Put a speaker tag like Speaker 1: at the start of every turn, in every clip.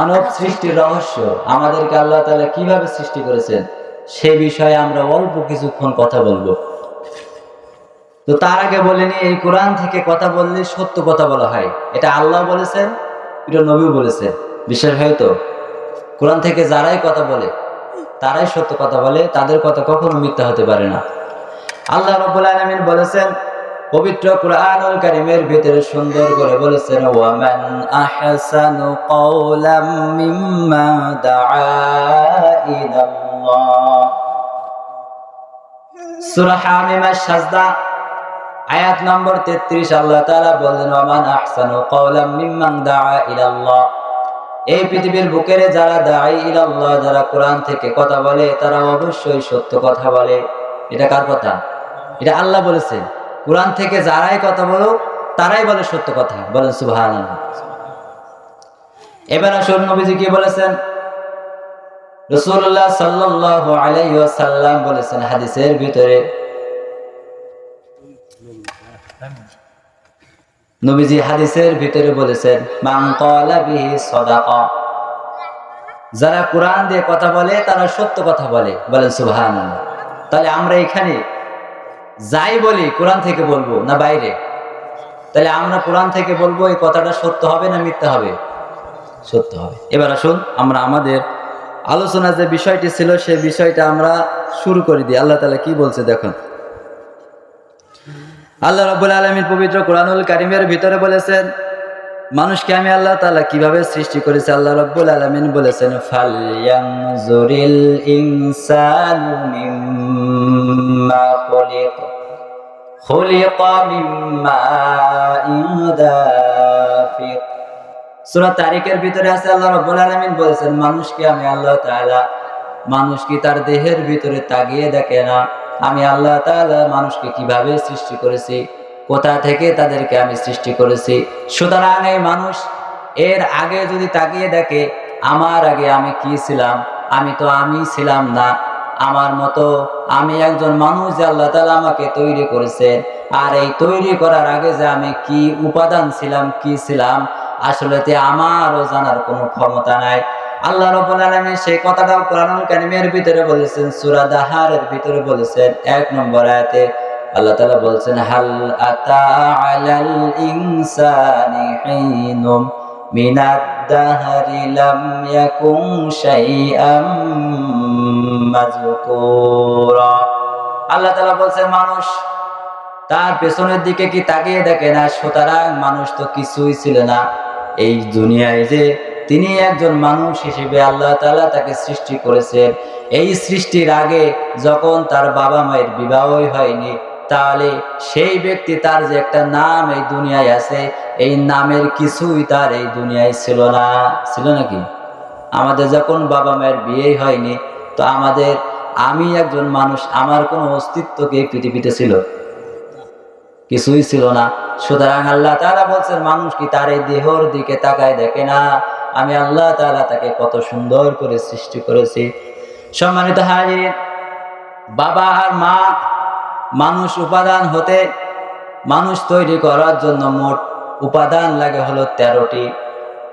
Speaker 1: মানব সৃষ্টির রহস্য আমাদেরকে আল্লাহ তাআলা কীভাবে সৃষ্টি করেছেন, সে বিষয়ে আমরা অল্প কিছুক্ষণ কথা বলব। তো তার আগে বলেনি এই কোরআন থেকে কথা বললে সত্য কথা বলা হয়। এটা আল্লাহ বলেছেন, এটা নবী বলেছেন। বিশ্বাস হয় তো? কোরআন থেকে যারাই কথা বলে, তারাই সত্য কথা বলে, তাদের কথা কখনো মিথ্যা হতে পারে না। আল্লাহ রব্বুল আলামিন বলেছেন পবিত্র কোরআনুল কারীমের ভিতরে সুন্দর করে বলেছেন, ওয়ামান আহসানু কওলাম মিম্মা দাআ ইলাল্লাহ। সূরা হামিমের সাজদা, আয়াত নম্বর 33 আল্লাহ তাআলা বলেন ওয়ামান আহসানু কওলাম মিম্মান দাআ ইলাল্লাহ। এই পৃথিবীর বুকেরে যারা দায়ী ইলাল্লাহ, যারা কোরআন থেকে কথা বলে, তারা অবশ্যই সত্য কথা বলে। এটা কার কথা? এটা আল্লাহ বলেছে। কোরআন থেকে যারাই কথা বলো তারাই বলে সত্য কথা। বলেন সুবহান এবার আসুন, নবীজি কি বলেছেন? রসুল্লাহ সাল্লাহ আলাইহি ওয়াসাল্লাম বলেছেন হাদিসের ভিতরে। নবীজি হাদিসের ভিতরে বলেছেন যারা কোরআন দিয়ে কথা বলে, তারা সত্য কথা বলে। বলেন, সুবহানাল্লাহ। তাহলে আমরা এখানে যাই বলি, কোরআন থেকে বলব, না বাইরে? তাহলে আমরা কোরআন থেকে বলব, এই কথাটা সত্য হবে না মিথ্যা হবে? সত্য হবে। এবার আসুন, আমরা আমাদের আলোচনা যে বিষয়টি ছিল, সেই বিষয়টা আমরা শুরু করে দিই। আল্লাহ তালা কি বলছে দেখুন। আল্লাহ রব্বুল আলমীর পবিত্র কোরআনুল কারিমের ভিতরে বলেছেন, মানুষকে আমি আল্লাহ তালা কীভাবে সৃষ্টি করেছি? আল্লাহ রব্বুল আলমিন বলেছেন খুলিক খুলিকা মিম্মা দাফিক সূরা তারিখের ভিতরে আছে, আল্লাহ রব্বুল আলামিন বলেছেন মানুষকে আমি আল্লাহ তাআলা? মানুষ কি তার দেহের ভিতরে তাকিয়ে দেখে না? আমি আল্লাহ তাআলা মানুষকে কীভাবে সৃষ্টি করেছি? কোথা থেকে তাদেরকে আমি সৃষ্টি করেছি? সুতরাং এই মানুষ, এর আগে যদি তাকিয়ে দেখে, আমার আগে আমি কি ছিলাম? আমি তো আমি ছিলাম না। আমার মতো আমি একজন মানুষ যে আল্লাহ তালা আমাকে তৈরি করেছে আর এই তৈরি করার আগে যে আমি কি উপাদান ছিলাম, কি ছিলাম, আসলে আমারও জানার কোনো ক্ষমতা নাই। আল্লাহ আলামিন সেই কথাটাও কোরআনুল কারিমের ভিতরে বলেছেন, সুরা দাহারের ভিতরে বলেছেন, এক নম্বর আয়াতে আল্লাহ তালা বলছেন, হাল আতা মিনাদ দাহরি লাম ইয়াকুন শাইআম আল্লাহ তাআলা বলছেন মানুষ তার পেছনের দিকে কি তাকিয়ে দেখে না? সুতরাং মানুষ তো কিছুই ছিল না। এই দুনিয়ায় যে তিনি একজন মানুষ হিসেবে আল্লাহ তাআলা তাকে সৃষ্টি করেছেন। এই সৃষ্টির আগে যখন তার বাবা মায়ের বিবাহই হয়নি, তাহলে সেই ব্যক্তি তার যে একটা নাম এই দুনিয়ায় আছে, এই নামের কিছুই তার এই দুনিয়ায় ছিল না। ছিল নাকি? আমাদের যখন বাবা মায়ের বিয়েই হয়নি তো আমাদের, আমি একজন মানুষ, আমার কোনো অস্তিত্ব কি পৃথিবীতে ছিল? কিছুই ছিল না। সুতরাং আল্লাহ তারা বলছেন, মানুষ কি তার এই দেহর দিকে তাকায় দেখে না? আমি আল্লাহ তাআলা তাকে কত সুন্দর করে সৃষ্টি করেছি। সম্মানিত হাজির বাবা আর মা, মানুষ উপাদান হতে মানুষ তৈরি করার জন্য মোট উপাদান লাগে হলো তেরোটি।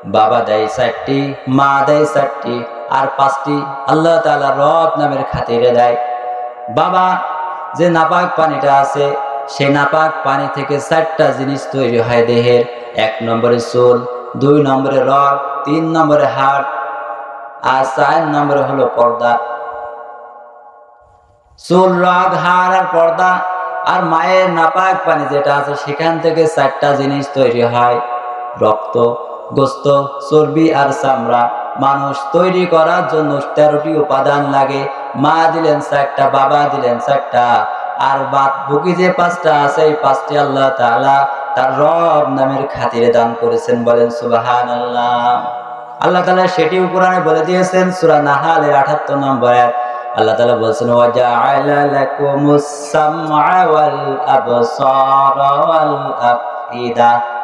Speaker 1: বাবা দেয় চারটি, মা দেয় চারটি। আর পাঁচটি আল্লাহ তাআলা রব নামের খাতিরে দেয়। বাবা, যে নাপাক পানিটা আছে সেই নাপাক পানি থেকে চারটা জিনিস তৈরি হয় দেহের। এক নম্বরে চুল, দুই নম্বরে রগ, তিন নম্বরে হাড়, আর চার নম্বরে হলো পর্দা। চুল, রগ, হাড় আর পর্দা আর মায়ের নাপাক পানি যেটা আছে, সেখান থেকে চারটা জিনিস তৈরি হয়। রক্ত গোস্ত, চর্বি আর চামড়া। মানুষ তৈরি করার জন্য তেরোটি উপাদান লাগে। মা দিলেন চারটা, বাবা দিলেন চারটা। আর বাদ বুকি যে পাঁচটা আছে, এই পাঁচটি আল্লাহ তালা তার রব নামের খাতিরে দান করেছেন বলেন সুবাহান আল্লাহ আল্লাহ তাআলা সেটিও কোরআনে বলে দিয়েছেন, সূরা নাহালের 78 নম্বর আল্লাহ তাআলা বলছেন, ওয়াজআলা লাকুমুস সামআ ওয়াল আবসারা ওয়াল আফইদা।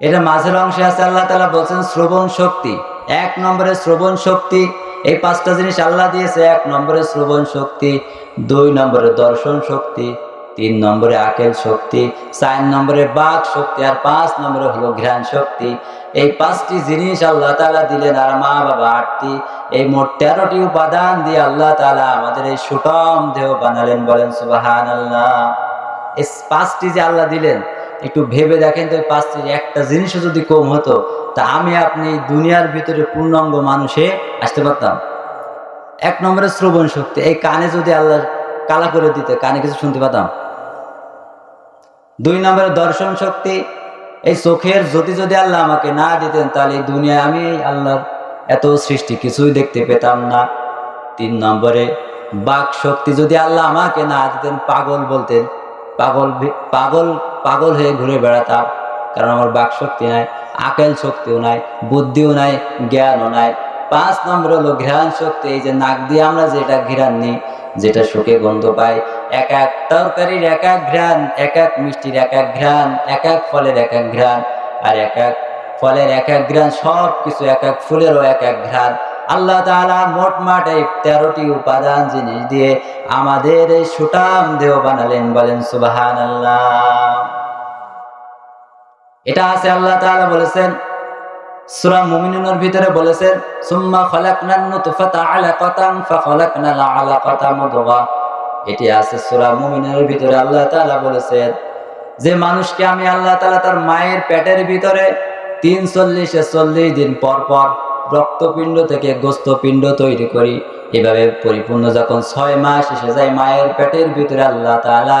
Speaker 1: এটা মাঝের অংশে আছে, আল্লাহ তালা বলছেন শ্রবণ শক্তি। এক নম্বরে শ্রবণ শক্তি, এই পাঁচটা জিনিস আল্লাহ দিয়েছে, এক নম্বরে শ্রবণ শক্তি, দুই নম্বরে দর্শন শক্তি, তিন নম্বরে আকেল শক্তি, চার নম্বরে বাক শক্তি, আর পাঁচ নম্বরে হলো ঘ্রাণ শক্তি। এই পাঁচটি জিনিস আল্লাহ তালা দিলেন, আর মা বাবা আটটি। এই মোট তেরোটি উপাদান দিয়ে আল্লাহ তালা আমাদের এই সুটম দেহ বানালেন বলেন সুবাহান আল্লাহ এই পাঁচটি যে আল্লাহ দিলেন একটু ভেবে দেখেন তো পাঁচটির একটা জিনিসও যদি কম হতো, তা আমি আপনি দুনিয়ার ভিতরে পূর্ণাঙ্গ মানুষে আসতে পারতাম। এক নম্বরে শ্রবণ শক্তি, এই কানে যদি আল্লাহ কালা করে দিতে, কানে কিছু শুনতে পারতাম। দুই নম্বরে দর্শন শক্তি, এই চোখের জ্যোতি যদি আল্লাহ আমাকে না দিতেন, তাহলে এই দুনিয়ায় আমি আল্লাহর এত সৃষ্টি কিছুই দেখতে পেতাম না। তিন নম্বরে বাক শক্তি যদি আল্লাহ আমাকে না দিতেন, পাগল বলতেন। পাগল পাগল পাগল হয়ে ঘুরে বেড়াতাম কারণ আমার বাক শক্তি নাই আকেল শক্তিও নাই বুদ্ধিও নাই জ্ঞানও নাই পাঁচ নম্বর হলো ঘ্রাণ শক্তি এই যে নাক দিয়ে আমরা যেটা ঘ্রাণ নিই যেটা সুখে গন্ধ পাই এক এক তরকারির এক এক ঘ্রাণ এক এক মিষ্টির এক এক ঘ্রাণ এক এক ফলের এক এক ঘ্রাণ আর এক এক ফলের এক এক ঘ্রাণ সব কিছু এক এক ফুলেরও এক এক ঘ্রাণ আল্লাহ তাআলা মোটমাট এই তেরোটি উপাদান জিনিস দিয়ে আমাদের এই সুটাম দেহ বানালেন, বলেন সুবাহান এটা আছে আল্লাহ তাআলা বলেছেন মুমিনুনের ভিতরে বলেছেন, সুম্মা এটি আছে সূরা মুমিনুনের ভিতরে আল্লাহ তাআলা বলেছেন, যে মানুষকে আমি আল্লাহ তাআলা তার মায়ের পেটের ভিতরে তিন চল্লিশে চল্লিশ দিন পর পর রক্তপিণ্ড থেকে গোস্তপিণ্ড তৈরি করি। এভাবে পরিপূর্ণ যখন ছয় মাস এসে যায় মায়ের পেটের ভিতরে আল্লাহ তাআলা,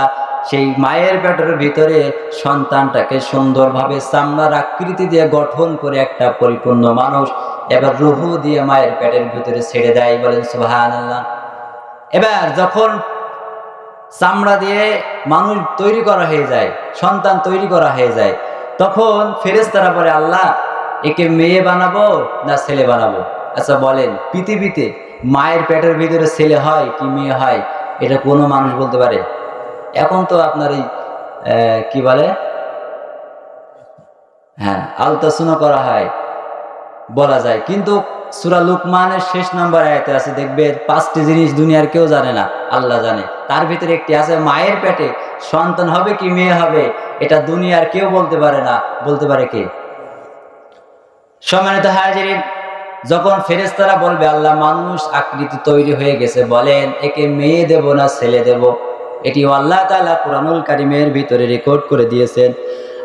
Speaker 1: সেই মায়ের পেটের ভিতরে সন্তানটাকে সুন্দরভাবে চামড়ার আকৃতি দিয়ে গঠন করে একটা পরিপূর্ণ মানুষ, এবার রুহু দিয়ে মায়ের পেটের ভিতরে ছেড়ে দেয় বলেন সুবাহান আল্লাহ এবার যখন চামড়া দিয়ে মানুষ তৈরি করা হয়ে যায়, সন্তান তৈরি করা হয়ে যায়, তখন ফেরেশতারা বলে, আল্লাহ একে মেয়ে বানাবো না ছেলে বানাবো? আচ্ছা বলেন, পৃথিবীতে মায়ের পেটের ভিতরে ছেলে হয় কি মেয়ে হয়? এটা কোনো মানুষ বলতে পারে? এখন তো আপনার এই কি বলে? হ্যাঁ আলতাসুনা করা হয়, বলা যায়। কিন্তু সুরা লুকমানের শেষ নাম্বার আয়াতে আছে দেখবে পাঁচটি জিনিস দুনিয়ার কেউ জানে না, আল্লাহ জানে। তার ভিতরে একটি আছে, মায়ের পেটে সন্তান হবে কি মেয়ে হবে? এটা দুনিয়ার কেউ বলতে পারে না, বলতে পারে কে? সম্মানিত হাজিরিন যখন ফেরেশতারা বলবে আল্লাহ মানুষ আকৃতি তৈরি হয়ে গেছে বলেন একে মেয়ে দেব না ছেলে দেব এটি আল্লাহ তাআলা কুরআনুল কারিমের ভিতরে রেকর্ড করে দিয়েছেন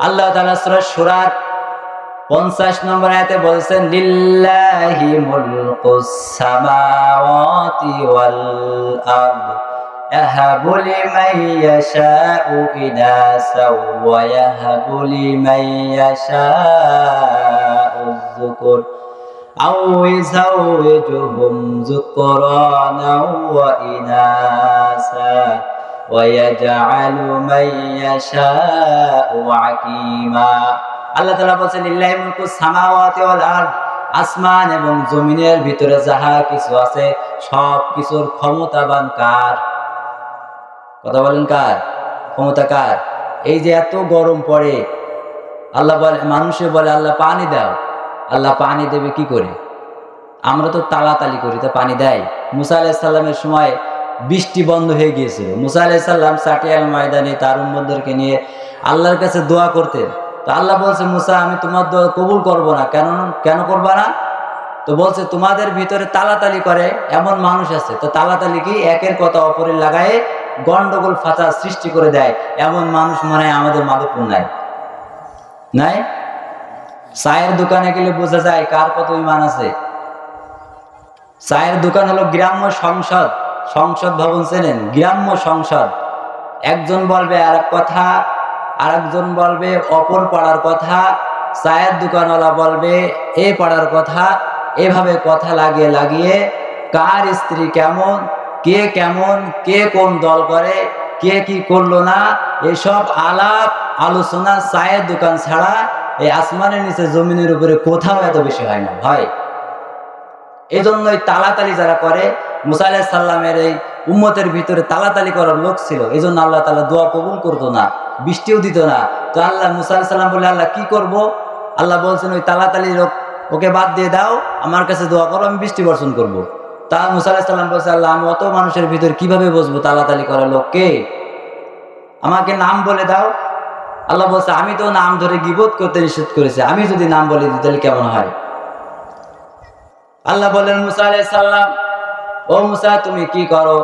Speaker 1: আল্লাহ তাআলা সূরা সূরার পঞ্চাশ নম্বর আয়াতে বলছেন লিল্লাহি মুলকুস সামাওয়াতি ওয়াল আরদ يهب لمن يشاء إناثا ويهب لمن يشاء الذكر أو يزوجهم ذكرانا وإناثا ويجعل من يشاء عقيما আল্লাহ তাআলা বলছেন লিল্লাহি মুলকু সামাওয়াতি ওয়াল আরদ আসমান এবং জমিনের ভিতরে যাহা কিছু আছে সব কিছুর ক্ষমতাবান কার কথা বলেন কার ক্ষমতা কার এই যে এত গরম পড়ে আল্লাহ বলে মানুষে বলে আল্লাহ পানি দাও আল্লাহ পানি দেবে কি করে? আমরা তো তালাতালি করি, তা পানি দেয়। মুসা আলাহিসাল্লামের সময় বৃষ্টি বন্ধ হয়ে গিয়েছিল। মুসা আলাহিসাল্লাম সাটিয়াল ময়দানে তার উম্মদদেরকে নিয়ে আল্লাহর কাছে দোয়া করতেন। তো আল্লাহ বলছে, মুসা, আমি তোমার দোয়া কবুল করব না। কেন কেন করবা না? তো বলছে, তোমাদের ভিতরে তালাতালি করে, এমন মানুষ আছে। তো তালাতালি কি? একের কথা অপরের লাগায়ে গন্ডগোল ফাঁচা সৃষ্টি করে দেয়। এমন মানুষ মনে হয় আমাদের মাধবপুর নাই। নাই? চায়ের দোকানে গেলে বোঝা যায় কার কত ইমান আছে। চায়ের দোকান হলো গ্রাম্য সংসদ সংসদ ভবন চেনেন? গ্রাম্য সংসদ। একজন বলবে আর কথা, আরেকজন বলবে অপর পাড়ার কথা, চায়ের দোকানওয়ালা বলবে এ পাড়ার কথা, এভাবে কথা লাগিয়ে লাগিয়ে কার স্ত্রী কেমন, কে কেমন, কে কোন দল করে, কে কি করল না, এসব আলাপ, আলোচনা চায়ের দোকান ছাড়া এই আসমানের নিচে জমিনের উপরে কোথাও এত বেশি হয় না হয় এই জন্যই তালাতালি যারা করে, মুসা সাল্লামের এই উম্মতের ভিতরে তালাতালি করার লোক ছিল। এই জন্য আল্লাহ তালা দোয়া কবুল করতো না, বৃষ্টিও দিত না। তো আল্লাহ মুসা সাল্লাম বলে আল্লাহ, কি করব? আল্লাহ বলছেন, ওই তালাতালি লোক, ওকে বাদ দিয়ে দাও, আমার কাছে দোয়া করো, আমি বৃষ্টি বর্ষণ করব। তা মুসা সাল্লাম বলছে, আল্লাহ, আমি অত মানুষের ভিতরে কীভাবে বসবো তালাতালি করার লোককে? আমাকে নাম বলে দাও আল্লাহ বলছে, আমি তো নাম ধরে গিবোধ করতে নিষেধ করেছি। আমি যদি নাম বলে দিই তাহলে কেমন হয়? আল্লাহ বললেন, মুসা আলাইসাল্লাম ও মুসা, তুমি কি করো?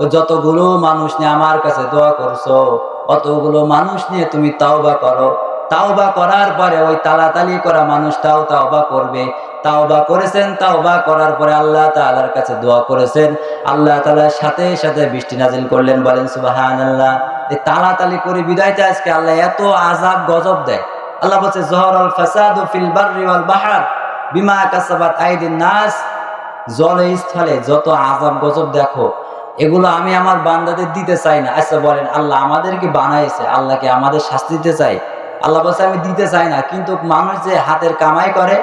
Speaker 1: ও যতগুলো মানুষ নিয়ে আমার কাছে দোয়া করছ, অতগুলো মানুষ নিয়ে তুমি তাওবা করো। তাওবা করার পরে ওই তালাতালি করা মানুষটাও তাওবা করবে। তাওবা করেছেন, তাওবা করার পরে আল্লাহ তাআলার কাছে দোয়া করেছেন। আল্লাহ তাআলার সাথে সাথে বৃষ্টি নাজিল করলেন, বলেন, সুবহানাল্লাহ। এই তালাতালি করে বিদায়তে আজকে আল্লাহ এত আযাব, গজব দেয়। আল্লাহ বলছে জহরল ফাসাদু ফিল বাহর বিমা কাসাবাত আইদিন নাস। জলে স্থলে যত আজাব গজব দেখো, এগুলো আমি আমার বান্দাদের দিতে চাই না। আচ্ছা বলেন, আল্লাহ আমাদেরকে বানাইছে আল্লাহকে আমাদের শাস্তি দিতে চাই আল্লাহ বলছে, আমি দিতে চাই না। কিন্তু মানুষ যে হাতের কামাই করে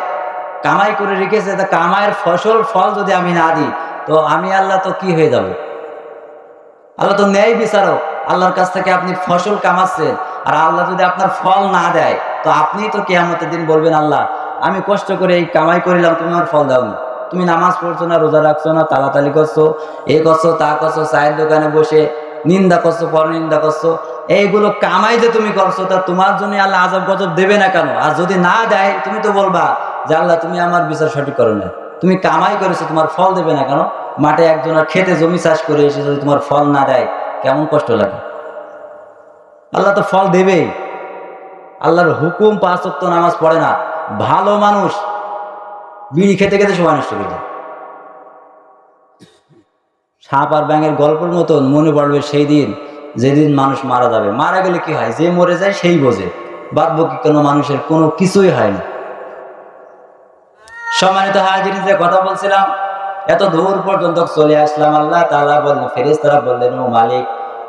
Speaker 1: কামাই করে রেখেছে, তা কামাইয়ের ফসল, ফল যদি আমি না দিই, তো আমি আল্লাহ তো কি হয়ে যাব? আল্লাহ তো ন্যায় বিচারক। আল্লাহর কাছ থেকে আপনি ফসল কামাচ্ছেন, আর আল্লাহ যদি আপনার ফল না দেয়, তো আপনি তো কেয়ামতের দিন বলবেন, আল্লাহ, আমি কষ্ট করে এই কামাই করিলাম, তুমি আমার ফল দাওনি। তুমি নামাজ পড়ছো না, রোজা রাখছো না, তালাতালি করছ, এ করছ, তা করছ, চায়ের দোকানে বসে নিন্দা করছ, পরনিন্দা করছ, এইগুলো কামাই যে তুমি করছ, তা তোমার জন্য আল্লাহ আজব গজব দেবে না কেন? আর যদি না দেয়, তুমি তো বলবা যে, আল্লাহ, তুমি আমার বিচার সঠিক করো না তুমি কামাই করেছ, তোমার ফল দেবে না কেন? মাঠে একজনের খেতে জমি চাষ করে এসে যদি তোমার ফল না দেয় কেমন কষ্ট লাগে? আল্লাহ তো ফল দেবেই। আল্লাহর হুকুম পাঁচ নামাজ পড়ে না। ভালো মানুষ বিড়ি খেতে খেতে সময় নষ্ট করে সাপ আর ব্যাঙের গল্পের মতন মনে পড়বে সেই দিন, যেদিন মানুষ মারা যাবে। মারা গেলে কি হয়? যে মরে যায় সেই বোঝে। বাদ বাকি কোনো মানুষের কোনো কিছুই হয় না। সম্মানিত হাজির কথা বলছিলাম এত দূর পর্যন্ত চলে আসলাম, আল্লাহ তাআলা বললেন ফেরেস তারা বললেন, ও মালিক,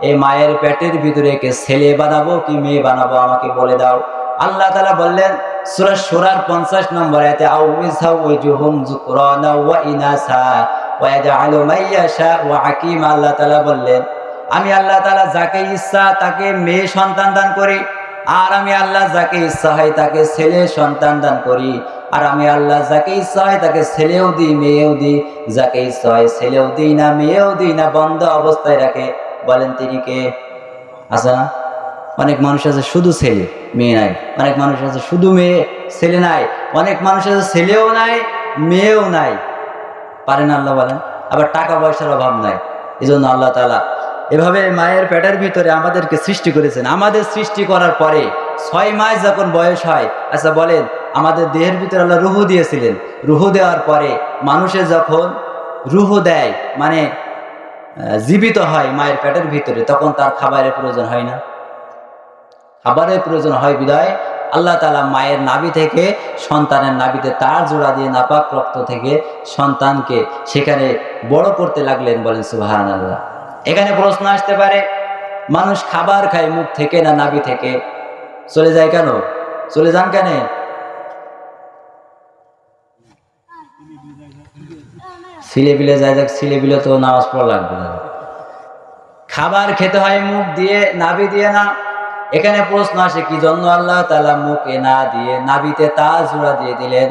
Speaker 1: এই মায়ের পেটের ভিতরে কে ছেলে বানাবো কি মেয়ে বানাবো আমাকে বলে দাও? আল্লাহ তালা বললেন, সূরা সূরার 50 নম্বর ওয়াজুহুম যুকরানা ওয়া ইনাসা ওয়া ইয়াজআলু মাইয়াশা ওয়া হাকিম। আল্লাহ তাআলা বললেন, আমি আল্লাহ তাআলা যাকে ইচ্ছা তাকে মেয়ে সন্তান দান করি, আর আমি আল্লাহ যাকে ইচ্ছা হয় তাকে ছেলে সন্তান দান করি। আর আমি আল্লাহ যাকে ইচ্ছা তাকে ছেলেও দিই, মেয়েও দিই। যাকে ইচ্ছা হয় ছেলেও দিই না, মেয়েও দিই না, বন্ধ অবস্থায় রাখে। বলেন তিনি কে? না অনেক মানুষ আছে শুধু ছেলে, মেয়ে নাই। অনেক মানুষ আছে শুধু মেয়ে, ছেলে নাই। অনেক মানুষ আছে ছেলেও নাই, মেয়েও নাই। পারেন আল্লাহ বলেন? আবার টাকা পয়সার অভাব নাই। এই জন্য আল্লাহ তালা এভাবে মায়ের পেটের ভিতরে আমাদেরকে সৃষ্টি করেছেন। আমাদের সৃষ্টি করার পরে ছয় মাস যখন বয়স হয় আচ্ছা বলেন আমাদের দেহের ভিতরে আল্লাহ রুহু দিয়েছিলেন। রুহু দেওয়ার পরে মানুষে যখন রুহু দেয় মানে জীবিত হয় মায়ের পেটের ভিতরে, তখন তার খাবারের প্রয়োজন হয় না। খাবারের প্রয়োজন হয় বিদায়। আল্লাহ তালা মায়ের নাভি থেকে, সন্তানের নাভিতে তার জোড়া দিয়ে নাপাক রক্ত থেকে সন্তানকে সেখানে বড় করতে লাগলেন বলেন সুবাহান আল্লাহ এখানে প্রশ্ন আসতে পারে, মানুষ খাবার খায় মুখ থেকে না নাভি থেকে? চলে যায় কেন? চলে যান কেন? ছিলে বিলে যায় যাক, ছিলে বিলে তো নামাজ পড়া লাগবে না। খাবার খেতে হয়, মুখ দিয়ে নাভি দিয়ে না। এখানে প্রশ্ন আসে, কি জন্য আল্লাহ তালা মুখে না দিয়ে নাভিতে তা জোড়া দিয়ে দিলেন?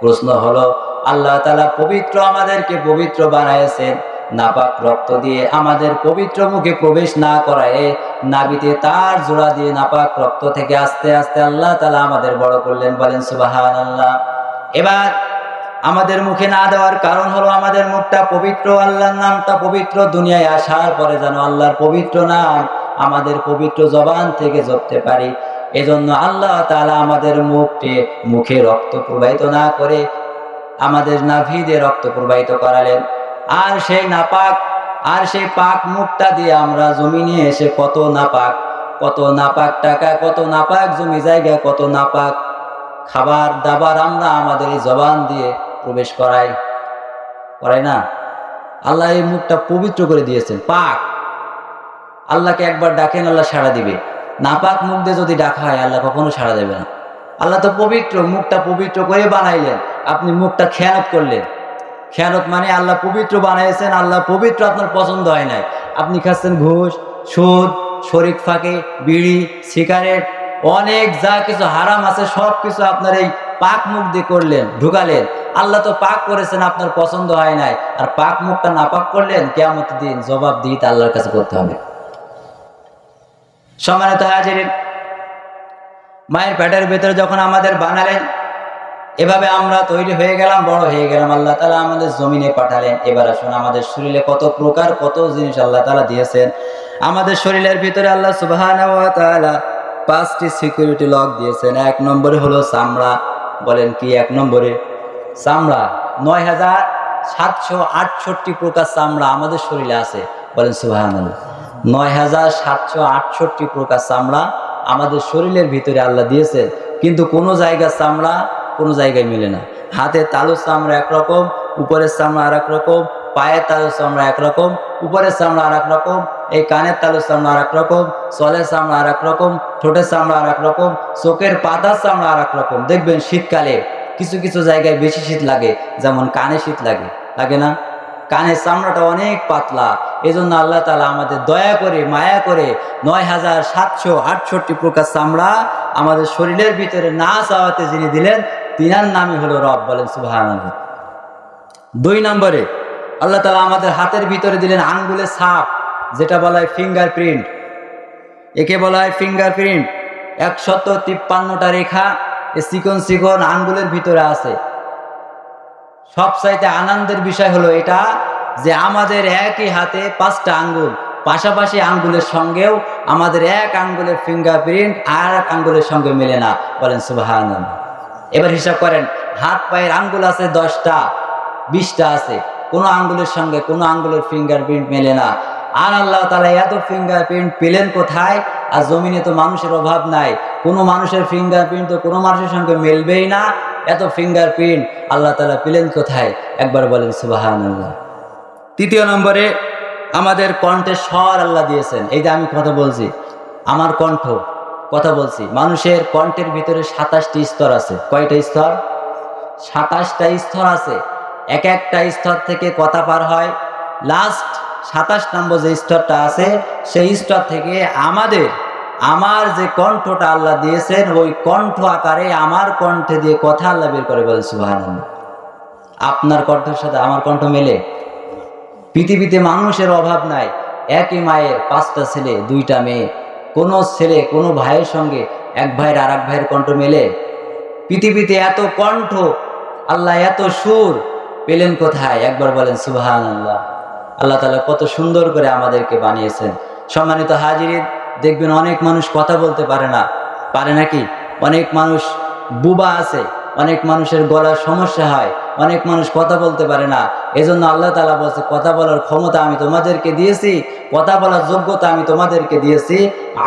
Speaker 1: প্রশ্ন হলো, আল্লাহ তালা পবিত্র আমাদেরকে পবিত্র বানাইছেন নাপাক রক্ত দিয়ে আমাদের পবিত্র মুখে প্রবেশ না করায় নাবিতে তার জোড়া দিয়ে নাপাক রক্ত থেকে আস্তে আস্তে আল্লাহ তালা আমাদের বড় করলেন, বলেন সুবাহান আল্লাহ এবার আমাদের মুখে না দেওয়ার কারণ হলো আমাদের মুখটা পবিত্র আল্লাহর নামটা পবিত্র দুনিয়ায় আসার পরে যেন আল্লাহর পবিত্র নাম আমাদের পবিত্র জবান থেকে জপতে পারি। এজন্য আল্লাহ তাআলা আমাদের মুখকে মুখে রক্ত প্রবাহিত না করে আমাদের নাভি দিয়ে রক্ত প্রবাহিত করালেন। আর সেই নাপাক, আর সেই পাক মুখটা দিয়ে আমরা জমিনে এসে কত নাপাক কত নাপাক টাকা, কত নাপাক জমি জায়গা, কত নাপাক খাবার দাবার আমরা আমাদের এই জবান দিয়ে প্রবেশ করায়। করাই না? আল্লাহ এই মুখটা পবিত্র করে দিয়েছেন, পাক। আল্লাহকে একবার ডাকেন, আল্লাহ সাড়া দিবে। নাপাক মুখ দিয়ে যদি ডাকা হয়, আল্লাহ কখনো সাড়া দেবে না। আল্লাহ তো পবিত্র, মুখটা পবিত্র করে বানাইলেন। আপনি মুখটা খেয়ানত করলেন। খেয়ানত মানে আল্লাহ পবিত্র বানাইছেন, আল্লাহ পবিত্র আপনার পছন্দ হয় নাই। আপনি খাচ্ছেন ঘুষ, সুদ, শরিক ফাঁকে, বিড়ি, সিগারেট, অনেক যা কিছু হারাম আছে সব কিছু আপনার এই পাক মুখ দিয়ে করলেন, ঢুকালেন। আল্লাহ তো পাক করেছেন, আপনার পছন্দ হয় নাই। আর পাক মুখটা না পাক করলেন কেমন দিন জবাব দিতে আল্লাহর কাছে করতে হবে। সম্মানিত হাজির, মায়ের পেটের ভেতরে যখন আমাদের বানালেন, এভাবে আমরা তৈরি হয়ে গেলাম, বড় হয়ে গেলাম। আল্লাহ তালা আমাদের জমিনে পাঠালেন। এবার আসুন, আমাদের শরীরে কত প্রকার, কত জিনিস আল্লাহ তালা দিয়েছেন। আমাদের শরীরের ভিতরে আল্লাহ সুবাহ পাঁচটি সিকিউরিটি লক দিয়েছেন। এক নম্বরে হলো চামড়া বলেন কি এক নম্বরে? চামড়া নয় হাজার সাতশো আটষট্টি প্রকার চামড়া আমাদের শরীরে আছে। বলেন সুবাহ নয় হাজার সাতশো আটষট্টি প্রকার চামড়া আমাদের শরীরের ভিতরে আল্লাহ দিয়েছে। কিন্তু কোনো জায়গার চামড়া কোনো জায়গায় মেলে না। হাতে তালুর চামড়া একরকম, উপরের চামড়া আর রকম পায়ের তালুর চামড়া একরকম উপরের চামড়া আর রকম, এই কানের তালুর চামড়া আর রকম, চলের চামড়া আর রকম, ঠোঁটের চামড়া আর রকম, চোখের পাতার চামড়া আর রকম। দেখবেন শীতকালে কিছু কিছু জায়গায় বেশি শীত লাগে, যেমন কানে শীত লাগে লাগে না? কানের চামড়াটা অনেক পাতলা। এজন্য আল্লাহ তালা আমাদের দয়া করে, মায়া করে নয় হাজার সাতশো আটষট্টি প্রকার চামড়া আমাদের শরীরের ভিতরে না চাওয়াতে যিনি দিলেন, তিনার নামই হলো রব বলেন সুবাহ দুই নম্বরে আল্লাহ তালা আমাদের হাতের ভিতরে দিলেন আঙ্গুলের ছাপ, যেটা বলা হয় ফিঙ্গার প্রিন্ট একে বলা হয় ফিঙ্গার প্রিন্ট একশত তিপ্পান্নটা রেখা এ চিকন চিকন আঙ্গুলের ভিতরে আছে। সবচাইতে আনন্দের বিষয় হলো এটা যে আমাদের একই হাতে পাঁচটা আঙ্গুল, পাশাপাশি আঙ্গুলের সঙ্গেও আমাদের এক আঙ্গুলের ফিঙ্গারপ্রিন্ট আর এক আঙ্গুলের সঙ্গে মেলে না। বলেন সুবাহান এবার হিসাব করেন, হাত পায়ের আঙ্গুল আছে দশটা, বিশটা আছে। কোনো আঙ্গুলের সঙ্গে, কোনো আঙ্গুলের ফিঙ্গারপ্রিন্ট মেলে না। আর আল্লাহ তালা এত ফিঙ্গারপ্রিন্ট পেলেন কোথায়? আর জমিনে তো মানুষের অভাব নাই। কোনো মানুষের ফিঙ্গারপ্রিন্ট তো কোনো মানুষের সঙ্গে মেলবেই না। এত ফিঙ্গারপ্রিন্ট আল্লাহ তালা পেলেন কোথায়? একবার বলেন সুবাহান আল্লাহ তৃতীয় নম্বরে, আমাদের কণ্ঠে স্বর আল্লাহ দিয়েছেন। এই যে আমি কথা বলছি, আমার কণ্ঠ কথা বলছি, মানুষের কণ্ঠের ভিতরে সাতাশটি স্তর আছে। কয়টা স্তর? সাতাশটা স্তর আছে। এক একটা স্তর থেকে কথা পার হয়। লাস্ট সাতাশ নম্বর যে স্তরটা আছে, সেই স্তর থেকে আমাদের, আমার যে কণ্ঠটা আল্লাহ দিয়েছেন, ওই কণ্ঠ আকারে, আমার কণ্ঠে দিয়ে কথা আল্লাহ বের করে বলেন সুবাহ আপনার কণ্ঠের সাথে আমার কণ্ঠ মেলে? পৃথিবীতে মানুষের অভাব নাই। একই মায়ের পাঁচটা ছেলে, দুইটা মেয়ে। কোনো ছেলে, কোনো ভাইয়ের সঙ্গে এক ভাইয়ের আর এক ভাইয়ের কণ্ঠ মেলে? পৃথিবীতে এত কণ্ঠ, আল্লাহ এত সুর পেলেন কোথায়? একবার বলেন সুবাহান আল্লাহ আল্লাহ তালা কত সুন্দর করে আমাদেরকে বানিয়েছেন। সম্মানিত হাজিরিন, দেখবেন অনেক মানুষ কথা বলতে পারে না। পারে নাকি? অনেক মানুষ বুবা আছে, অনেক মানুষের গলার সমস্যা হয়, অনেক মানুষ কথা বলতে পারে না। এজন্য আল্লাহ তালা বলছে, কথা বলার ক্ষমতা আমি তোমাদেরকে দিয়েছি, কথা বলার যোগ্যতা আমি তোমাদেরকে দিয়েছি।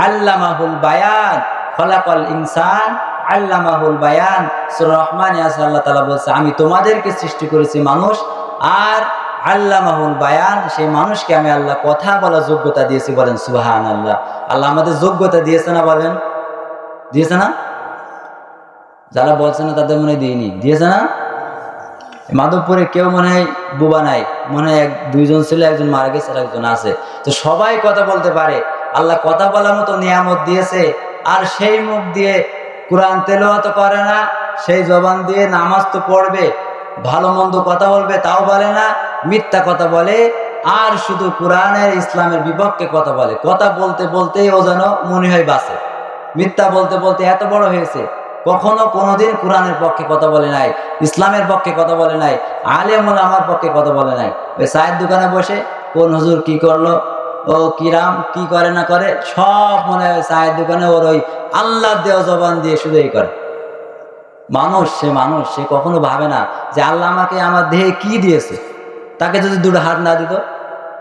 Speaker 1: আল্লাহ মাহুল বায়ান ফলাকল ইনসান আল্লামাহুল বায়ান, সুর রহমান আল্লাহ তালা বলছে, আমি তোমাদেরকে সৃষ্টি করেছি মানুষ, আর আল্লামাহুল বায়ান, সেই মানুষকে আমি আল্লাহ কথা বলার যোগ্যতা দিয়েছি বলেন সুবাহান আল্লাহ আল্লাহ আমাদের যোগ্যতা দিয়েছে না বলেন? দিয়েছে না? যারা বলছে না তাদের মনে দিইনি। দিয়েছে না? মাধবপুরে কেউ মনে হয় বুবা নাই, মনে হয় এক, দুইজন ছিল, একজন মারা গেছে, আর একজন আছে। তো সবাই কথা বলতে পারে। আল্লাহ কথা বলার মতো নিয়ামত দিয়েছে, আর সেই মুখ দিয়ে কোরআন তেলাওয়াত করে না, সেই জবান দিয়ে নামাজ তো পড়বে, ভালো মন্দ কথা বলবে তাও বলে না, মিথ্যা কথা বলে, আর শুধু কোরআনের ইসলামের বিপক্ষে কথা বলে। কথা বলতে বলতেই ও যেন মনে হয় বাসে মিথ্যা বলতে বলতে এত বড় হয়েছে, কখনো কোনোদিন কোরআনের পক্ষে কথা বলে নাই, ইসলামের পক্ষে কথা বলে নাই, আলেমুল আমার পক্ষে কথা বলে নাই। ওই চায়ের দোকানে বসে কোন হুজুর কি করল? ও কিরাম, কি করে না করে? সব মনে হয় চায়ের দোকানে ওর ওই আল্লাহ দেওয়া জবান দিয়ে শুধু এই করে। মানুষ সে মানুষ, সে কখনো ভাবে না যে আল্লাহ আমাকে আমার দেহে কি দিয়েছে। তাকে যদি দুটো হাত না দিত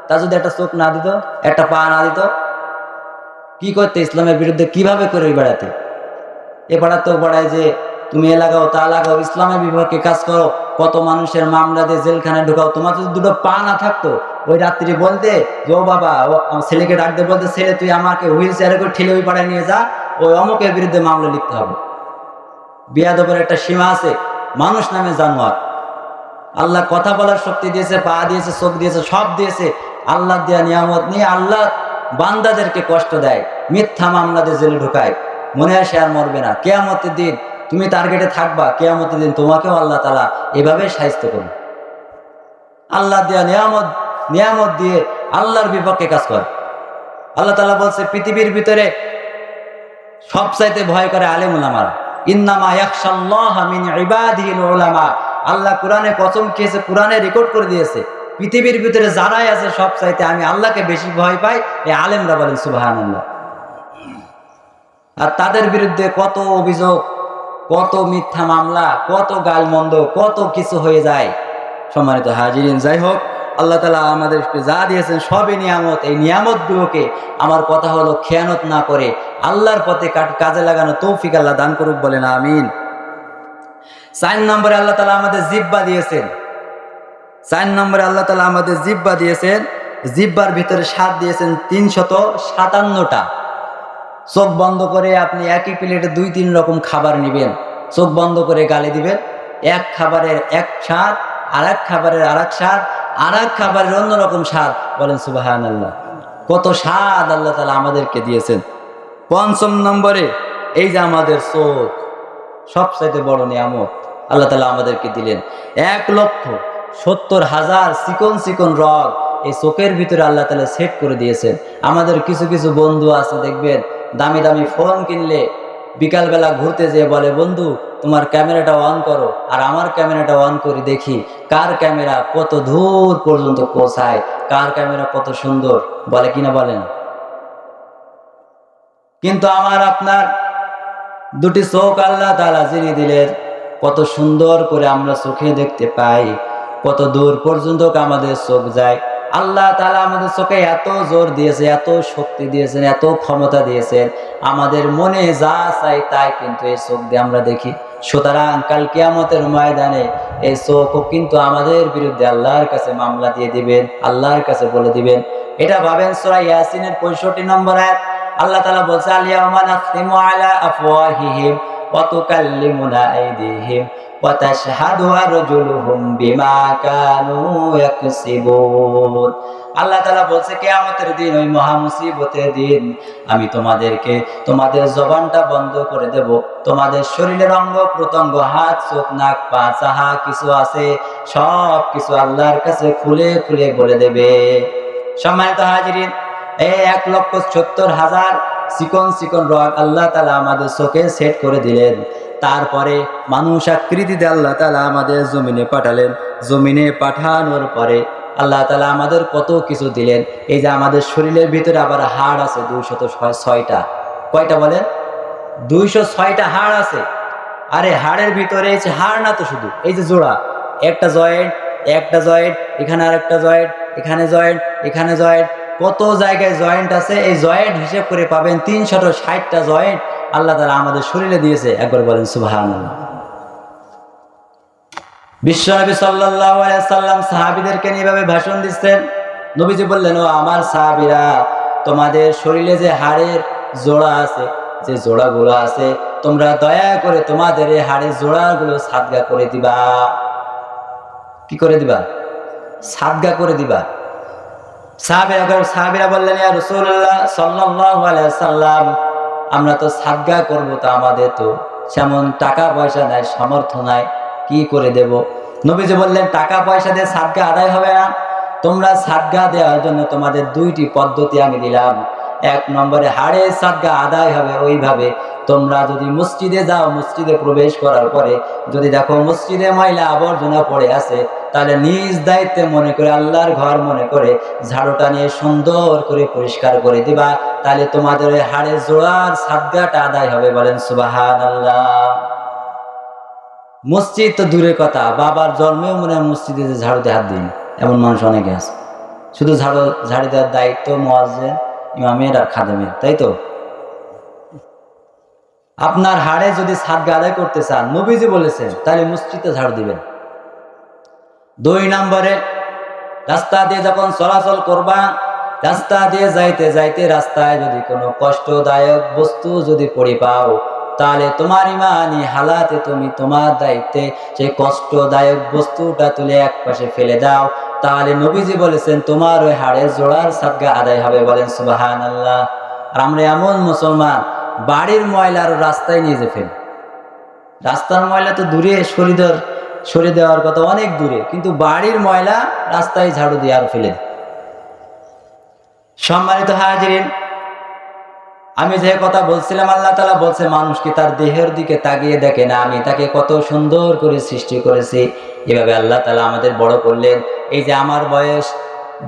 Speaker 1: তা যদি একটা চোখ না দিত, একটা পা না দিত, কি করতে ইসলামের বিরুদ্ধে কীভাবে করে বেড়াতে? এ পাড়ার তো পড়ায় যে তুমি এ লাগাও তা লাগাও, ইসলামের বিভাগকে কাজ করো। কত মানুষের মামলা দিয়ে জেলখানায় ঢুকাও। তোমার যদি দুটো পা না থাকতো, ওই রাত্রি বলতে, যে ও বাবা, ও ছেলেকে ডাকতে বলতে, ছেলে, তুই আমাকে হুইল চেয়ারে করে ঠেলে ওই পাড়ায় নিয়ে যা, ওই অমুকের বিরুদ্ধে মামলা লিখতে হবে। বিয়াদবের একটা সীমা আছে, মানুষ নামে জানোয়ার। আল্লাহ কথা বলার শক্তি দিয়েছে, পা দিয়েছে, চোখ দিয়েছে, সব দিয়েছে। আল্লাহ দেওয়া নিয়ামত নিয়ে আল্লাহ বান্দাদেরকে কষ্ট দেয়, মিথ্যা মামলাদের জেলে ঢুকায়। মনে হয় সে আর মরবে না। কেয়ামতের দিন তুমি টার্গেটে থাকবা, কেয়ামতের দিন তোমাকেও আল্লাহ তালা এভাবে সাহিত্য করবে। আল্লাহ দেওয়া নিয়ামত নিয়ামত দিয়ে আল্লাহর বিপক্ষে কাজ করে। আল্লাহ তালা বলছে, পৃথিবীর ভিতরে ভয় করে আলেম ওলামারা ইন্নামা আল্লাহ কোরআনে খেয়েছে, কোরআনে রেকর্ড করে দিয়েছে। পৃথিবীর ভিতরে যারাই আছে সব চাইতে আমি আল্লাহকে বেশি ভয় পাই এই আলেমরা বলেন, সুবহানাল্লাহ। আর তাদের বিরুদ্ধে কত অভিযোগ কত মিথ্যা মামলা, কত গালমন্দ, কত কিছু হয়ে যায়। সম্মানিত হাজিরিন, যাই হোক, আল্লাহ তালা আমাদেরকে যা দিয়েছেন সবই নিয়ামত। এই নিয়ামতগুলোকে আমার কথা হলো খেয়ানত না করে আল্লাহর পথে কাজে লাগানো তৌফিক আল্লাহ দান করুক বলেন, আমিন। চার নম্বরে আল্লাহ তালা আমাদের জিব্বা দিয়েছেন। চার নম্বরে আল্লাহ তালা আমাদের জিব্বা দিয়েছেন। জিব্বার ভিতরে স্বাদ দিয়েছেন তিনশত সাতান্নটা। চোখ বন্ধ করে আপনি একই প্লেটে দুই তিন রকম খাবার নেবেন। চোখ বন্ধ করে গালি দিবেন। এক খাবারের এক স্বাদ আর এক খাবারের আর এক স্বাদ আর এক খাবারের অন্যরকম স্বাদ। বলেন সুবাহান আল্লাহ কত স্বাদ আল্লাহ তালা আমাদেরকে দিয়েছেন। পঞ্চম নম্বরে, এই যে আমাদের চোখ, সবচাইতে বড় নিয়ামত আল্লাহ তালা আমাদেরকে দিলেন। এক লক্ষ সত্তর হাজার চিকন চিকন রগ এই চোখের ভিতরে আল্লাহ তালা সেট করে দিয়েছেন। আমাদের কিছু কিছু বন্ধু আছে, দেখবেন দামি দামি ফোন কিনলে বিকালবেলা ঘুরতে যেয়ে বলে, বন্ধু, তোমার ক্যামেরাটা অন করো আর আমার ক্যামেরাটা অন করে, দেখি কার ক্যামেরা কত দূর পর্যন্ত পৌঁছায়, কার ক্যামেরা কত সুন্দর। বলে কিনা বলেন। কিন্তু আমার আপনার দুটি চোখ আল্লাহ তালা যিনি দিলেন, কত সুন্দর করে আমরা চোখে দেখতে পাই, কত দূর পর্যন্ত আমাদের চোখ যায়। আল্লাহ তালা আমাদের চোখে এত জোর দিয়েছে এত শক্তি দিয়েছেন, এত ক্ষমতা দিয়েছেন, আমাদের মনে যা চাই তাই কিন্তু এই চোখ দিয়ে আমরা দেখি। সুতরাং কাল কিয়ামতের ময়দানে এই চোখও কিন্তু আমাদের বিরুদ্ধে আল্লাহর কাছে মামলা দিয়ে দিবেন, আল্লাহর কাছে বলে দিবেন। এটা ভাবেন সোরা ইয়াসিনের পঁয়ষট্টি নম্বর এক আল্লাহ তালা বলছে আলিয়ামা নাখতিমু আলা আফওয়াহিহিম ওয়া তুকাল্লিমুনা আইদিহিম। আল্লাহ তাআলা বলছে, কিয়ামতের দিন, ওই মহা দিন আমি তোমাদেরকে তোমাদের জবানটা বন্ধ করে দেব। তোমাদের শরীরের অঙ্গ প্রত্যঙ্গ, হাত, চোখ, নাক, পা চাহা কিছু আছে, সব কিছু আল্লাহর কাছে খুলে খুলে বলে দেবে। সম্মানিত হাজিরিন, এই এক লক্ষ সত্তর হাজার চিকন চিকন রক আল্লাহ তালা আমাদের চোখে সেট করে দিলেন। তারপরে মানুষ আকৃতিতে আল্লাহ তালা আমাদের জমিনে পাঠালেন। জমিনে পাঠানোর পরে আল্লাহ তালা আমাদের কত কিছু দিলেন। এই যে আমাদের শরীরের ভিতরে আবার হাড় আছে দুইশত ছয়- ছয়টা। কয়টা বলেন? দুইশো ছয়টা হাড় আছে। আরে হাড়ের ভিতরে এই যে হাড় না তো শুধু, এই যে জোড়া। একটা জয়েন্ট একটা জয়েন্ট, এখানে আর একটা জয়েন্ট, এখানে জয়েন্ট এখানে জয়েন্ট। কত জায়গায় জয়েন্ট আছে, এই জয়েন্ট হিসেব করে পাবেন তিনশত ষাটটা জয়েন্ট। আল্লাহ তালা আমাদের শরীরে দিয়েছে। একবার বলেন সুবাহান বিশ্বনবী সাল্লাহ সাল্লাম সাহাবিদেরকে নিয়ে এভাবে ভাষণ দিচ্ছেন। নবীজি বললেন, ও আমার সাহাবিরা, তোমাদের শরীরে যে হাড়ের জোড়া আছে, যে জোড়াগুলো আছে, তোমরা দয়া করে তোমাদের এই হাড়ের জোড়াগুলো সাদগা করে দিবা। কি করে দিবা? সাদগা করে দিবা। সাহাবিরা সাহাবিরা বললেন সাল্লাম আমরা তো সাদগা করব তো আমাদের তো। যেমন টাকা পয়সা নেয় সামর্থ্য নাই, কি করে দেব? নবীজি বললেন, টাকা পয়সা দিয়ে সাদগা আদায় হবে না। তোমরা সাদগা দেওয়ার জন্য তোমাদের দুইটি পদ্ধতি আমি দিলাম। এক নম্বরে হাড়ে সাদগা আদায় হবে, ওইভাবে তোমরা যদি মসজিদে যাও, মসজিদে প্রবেশ করার পরে যদি দেখো মসজিদে ময়লা আবর্জনা পড়ে আছে, তাহলে নিজ দায়িত্বে মনে করে, আল্লাহর ঘর মনে করে ঝাড়ুটা নিয়ে সুন্দর করে পরিষ্কার করে দিবা, তাহলে তোমাদের হাড়ের জোড়ার সাদগাটা আদায় হবে বলেন সুবাহান আল্লাহ মসজিদ তো দূরের কথা, বাবার জন্মেও মনে হয় মসজিদে যে ঝাড়ুতে হাত দিন, এমন মানুষ অনেকে আছে। শুধু ঝাড়ু, ঝাড়ি দেওয়ার দায়িত্ব মোয়াজ্জেন ইমামের আর খাদেমের, তাই তো? আপনার হাড়ে যদি সাদগা আদায় করতে চান, নবীজি বলেছেন, তাহলে মসজিদে ঝাড়ু দিবেন। দুই নম্বরে, রাস্তা দিয়ে যখন চলাচল করবা, রাস্তা দিয়ে যাইতে যাইতে রাস্তায় যদি কোনো কষ্টদায়ক বস্তু যদি পড়ে পাও, তাহলে তোমার ইমানি হালাতে তুমি তোমার দায়িত্বে সেই কষ্টদায়ক বস্তুটা তুলে এক পাশে ফেলে দাও। তাহলে নবীজি বলেছেন, তোমার ওই হাড়ের জোড়ার সাদগা আদায় হবে বলেন সুবাহান আল্লাহ আর আমরা এমন মুসলমান বাড়ির ময়লার রাস্তায় নিয়ে যে ফেলি। রাস্তার ময়লা তো দূরে সরিয়ে দেওয়ার সরিয়ে দেওয়ার কথা অনেক দূরে, কিন্তু বাড়ির ময়লা রাস্তায় ঝাড়ু দিয়ে আর ফেলে। সম্মানিত হাজিরিন, আমি যে কথা বলছিলাম, আল্লাহ তালা বলছে, মানুষ কি তার দেহের দিকে তাকিয়ে দেখে? না, আমি তাকে কত সুন্দর করে সৃষ্টি করেছি। এভাবে আল্লাহ তালা আমাদের বড় করলেন। এই যে আমার বয়স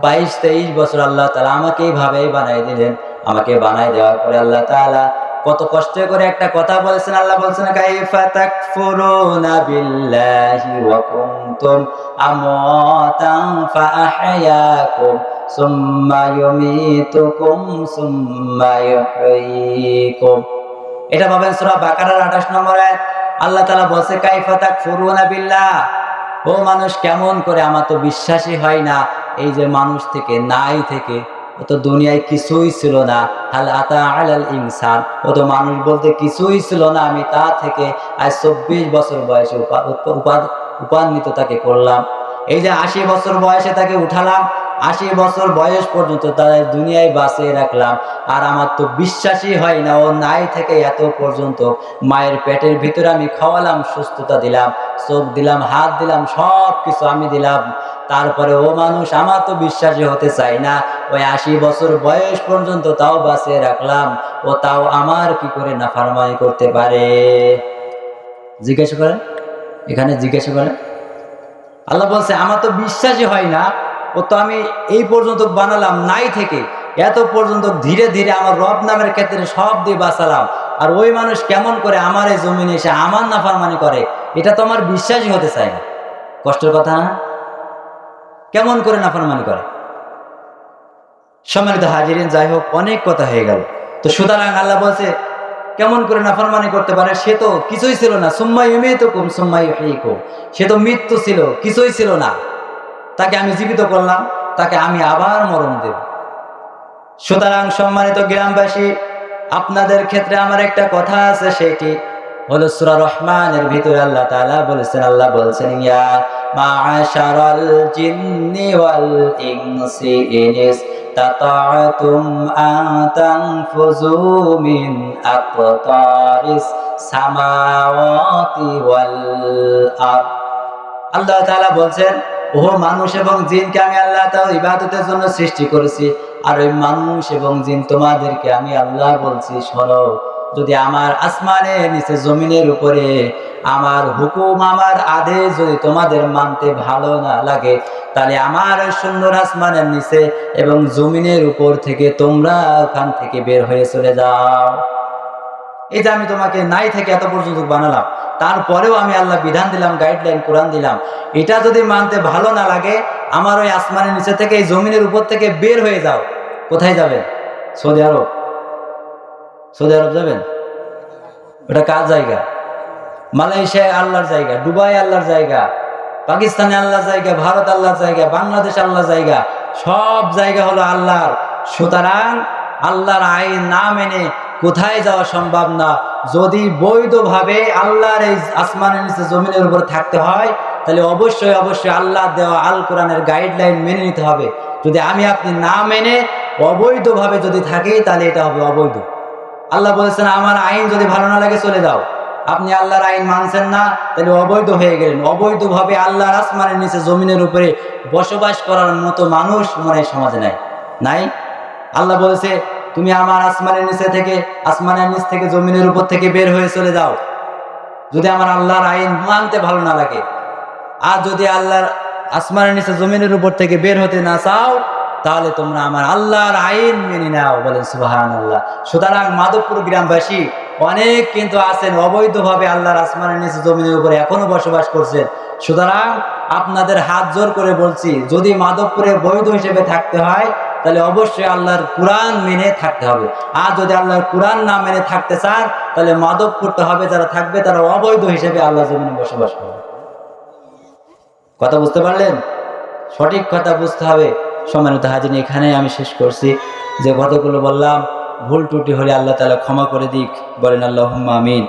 Speaker 1: বাইশ, তেইশ বছর, আল্লাহ তালা আমাকে এইভাবেই বানাই দিলেন। আমাকে বানাই দেওয়ার পরে আল্লাহ তালা কত কষ্ট করে একটা কথা বলেছেন, আল্লাহ বলছেন, কাইফা তাকফুরুনা বিল্লাহি ওয়া কুনতুম আমওয়াতান ফাআহয়াকুম সুম্মা ইউমীতুকুম সুম্মা ইউহয়ীকুম এটা পাবেন সূরা বাকারার 28 নম্বর আয়াত। আল্লাহ তাআলা বলছে, কাইফা তাকফুরুনা বিল্লাহ। ও মানুষ, কেমন করে আমার তো বিশ্বাসই হয় না, এই যে মানুষ থেকে, নাই থেকে ও তো দুনিয়ায় কিছুই ছিল না। হাল আতা আলাল ইনসান। ও তো মানুষ বলতে কিছুই ছিল না। আমি তা থেকে আজ চব্বিশ বছর বয়সে উপা- উপা- উপা- উপান্বিত তাকে করলাম। এই যে আশি বছর বয়সে তাকে উঠালাম, আশি বছর বয়স পর্যন্ত তাদের দুনিয়ায় বাঁচিয়ে রাখলাম। আর আমার তো বিশ্বাসই হয় না, ও নাই থেকে এত পর্যন্ত মায়ের পেটের ভিতরে আমি খাওয়ালাম, সুস্থতা দিলাম, চোখ দিলাম, হাত দিলাম সব কিছু আমি দিলাম। তারপরে ও মানুষ আমার তো বিশ্বাসী হতে চাই না। ওই আশি বছর বয়স পর্যন্ত তাও বাঁচিয়ে রাখলাম। ও তাও আমার কি করে নাফারমানি করতে পারে? জিজ্ঞাসা করেন? এখানে জিজ্ঞাসা করেন? আল্লাহ বলছে, আমার তো বিশ্বাসই হয় না। ও তো আমি এই পর্যন্ত বানালাম, নাই থেকে। এত পর্যন্ত ধীরে ধীরে আমার রব নামের ক্ষেত্রে সব দিয়ে বাঁচালাম। আর ওই মানুষ কেমন করে আমার এই জমিনে এসে আমার নাফারমানি করে, এটা তো আমার বিশ্বাসই হতে চায় না। কষ্টের কথা না? কেমন করে নাফরমানি করে? সম্মানিত হাজিরিন, যাই হোক, অনেক কথা হয়ে গেল। তো সুতরাং আল্লাহ বলছে, কেমন করে নাফরমানি করতে পারে? সে তো কিছুই ছিল না। সুম্মাই তো কুম সুম্মাই সে তো মৃত্যু ছিল, কিছুই ছিল না। তাকে আমি জীবিত করলাম, তাকে আমি আবার মরণ দেব। সুতরাং সম্মানিত গ্রামবাসী, আপনাদের ক্ষেত্রে আমার একটা কথা আছে, সেটি হলো সুরা রহমানের ভিতরে আল্লাহ তাআলা বলেছেন, আল্লাহ বলছেন, ইয়া ওয়াল ইনসি ইনিস তাতা'তুম আন তানফুযু মিন আকতারিস সামাওয়াতি ওয়াল আরদ। আল্লাহ তাআলা বলছেন ও মানুষ এবং জিনকে আমি আল্লাহ তাআলা ইবাদতের জন্য সৃষ্টি করেছি, আর ওই মানুষ এবং জিন তোমাদেরকে আমি আল্লাহ বলছি, শোনো। যদি আমার আসমানের নিচে জমিনের উপরে আমার হুকুম, আমার আদেশ যদি তোমাদের মানতে ভালো না লাগে, তাহলে আমার সুন্দর আসমানের নিচে এবং জমিনের উপর থেকে তোমরা ওখান থেকে বের হয়ে চলে যাও। এই যে আমি তোমাকে নাই থেকে এত পর্যন্ত বানালাম, তারপরেও আমি আল্লাহ বিধান দিলাম গাইডলাইন কোরআন দিলাম, এটা যদি মানতে ভালো না লাগে, আমার ওই আসমানের নিচে থেকে, এই জমিনের উপর থেকে বের হয়ে যাও। কোথায় যাবে? সৌদি আরব। সৌদি আরব যাবেন? ওটা কার জায়গা? মালয়েশিয়া আল্লাহর জায়গা, দুবাই আল্লাহর জায়গা, পাকিস্তানে আল্লাহর জায়গা, ভারত আল্লাহর জায়গা, বাংলাদেশ আল্লাহর জায়গা, সব জায়গা হলো আল্লাহর। সুতরাং আল্লাহর আইন না মেনে কোথায় যাওয়া সম্ভব না। যদি বৈধভাবে আল্লাহর এই আসমানের নিচে জমিনের উপর থাকতে হয়, তাহলে অবশ্যই অবশ্যই আল্লাহ দেওয়া আল কোরআনের গাইডলাইন মেনে নিতে হবে। যদি আমি আপনি না মেনে অবৈধভাবে যদি থাকি, তাহলে এটা হবে অবৈধ। আল্লাহ বলেছেন, আমার আইন যদি ভালো না লাগে, চলে যাও। আপনি আল্লাহর আইন মানছেন না, তাহলে অবৈধ হয়ে গেলেন। অবৈধভাবে আল্লাহর আসমানের নিচে জমিনের উপরে বসবাস করার মতো মানুষ মনে সমাজে নাই। নাই? আল্লাহ বলেছে, তুমি আমার আসমানের নিচে থেকে, আসমানের নিচ থেকে জমিনের উপর থেকে বের হয়ে চলে যাও। যদি আমার আল্লাহর আইন মানতে ভালো না লাগে, আর যদি আল্লাহর আসমানের নিচে জমিনের উপর থেকে বের হতে না চাও তাহলে তোমরা আমার আল্লাহর আইন মেনে নাও, বলেন সুবাহান আল্লাহ সুতরাং মাধবপুর গ্রামবাসী, অনেক কিন্তু আছেন, অবৈধভাবে আল্লাহর আসমানের নিচে জমিনের উপরে এখনও বসবাস করছেন। সুতরাং আপনাদের হাত জোর করে বলছি, যদি মাধবপুরে বৈধ হিসেবে থাকতে হয়, তাহলে অবশ্যই আল্লাহর কোরআন মেনে থাকতে হবে। আর যদি আল্লাহর কোরআন না মেনে থাকতে চান, তাহলে মাদক করতে হবে, যারা থাকবে তারা অবৈধ হিসেবে আল্লাহ জমিনে বসবাস করবে। কথা বুঝতে পারলেন? সঠিক কথা বুঝতে হবে। সম্মানিত হাজির এখানে আমি শেষ করছি। যে কতগুলো বললাম, ভুল টুটি হলে আল্লাহ তালা ক্ষমা করে দিক। বলেন আল্লাহ আমিন।